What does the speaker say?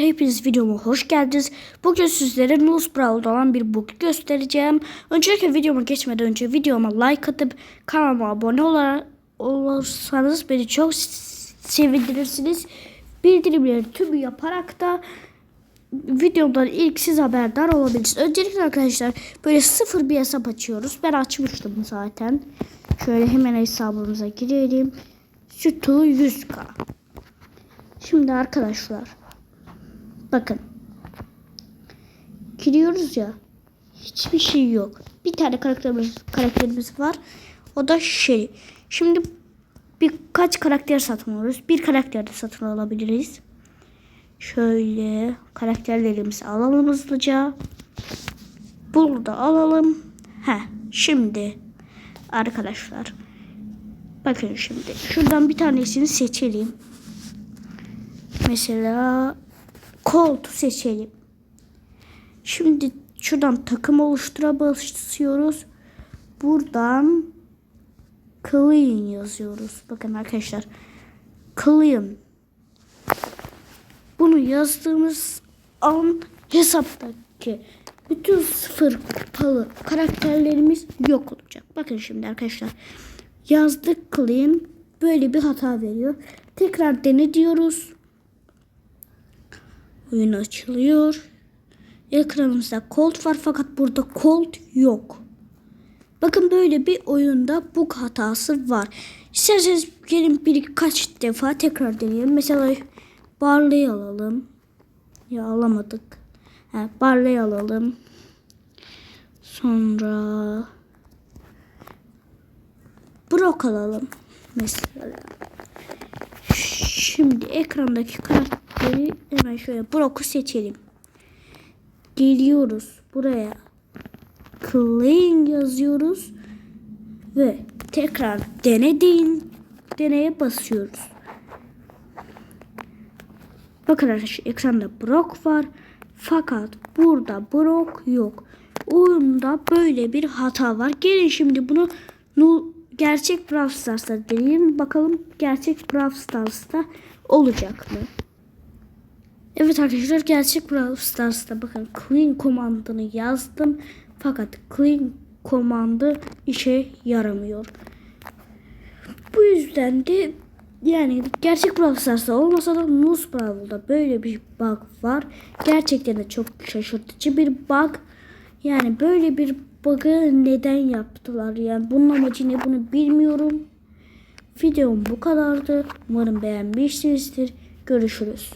Hepiniz videoma hoş geldiniz. Bugün sizlere Nose Brawl'da olan bir bug göstereceğim. Öncelikle videoma geçmeden önce videoma like atıp kanalıma abone olarak olursanız beni çok sevindirirsiniz. Bildirimleri tümü yaparak da videomdan ilk siz haberdar olabilirsiniz. Öncelikle arkadaşlar böyle sıfır bir hesap açıyoruz. Ben açmıştım zaten. Şöyle hemen hesabımıza girelim. Sütü 100k. Şimdi arkadaşlar Bakın. Giriyoruz ya. Hiçbir şey yok. Bir tane karakterimiz, karakterimiz var. O da şey. Şimdi birkaç karakter satın alıyoruz. Bir karakter de satın alabiliriz. Şöyle karakterlerimizi alalım hızlıca. Burada alalım. He, şimdi arkadaşlar. Bakın şimdi. Şuradan bir tanesini seçelim. Mesela koltuğu seçelim. Şimdi şuradan takım oluşturabiliyoruz. Buradan clean yazıyoruz. Bakın arkadaşlar. Clean. Bunu yazdığımız an hesaptaki bütün sıfır palı karakterlerimiz yok olacak. Bakın şimdi arkadaşlar. Yazdık clean. Böyle bir hata veriyor. Tekrar dene diyoruz. Oyun açılıyor. Ekranımızda Colt var fakat burada Colt yok. Bakın böyle bir oyunda bug hatası var. İsterseniz gelin birkaç defa tekrar deneyelim. Mesela Barley alalım. Ya alamadık. He, Barley alalım. Sonra Brock alalım. Mesela. Şimdi ekrandaki karakteri hemen şöyle Brock'u seçelim. Geliyoruz buraya. Clean yazıyoruz. Ve tekrar dene deyin. Deneye basıyoruz. Bakın arkadaşlar ekranda Brock var. Fakat burada Brock yok. Oyunda böyle bir hata var. Gelin şimdi bunu gerçek Brawl Stars'ta deneyelim. Bakalım gerçek Brawl Stars'ta olacak mı? Evet arkadaşlar gerçek Brawl Stars'ta bakın clean komandını yazdım. Fakat clean komandı işe yaramıyor. Bu yüzden de yani gerçek Brawl Stars'ta olmasa da Nuz Brawl'da böyle bir bug var. Gerçekten de çok şaşırtıcı bir bug. Yani böyle bir bug'ı neden yaptılar? Yani bunun amacı ne bunu bilmiyorum. Videom bu kadardı. Umarım beğenmişsinizdir. Görüşürüz.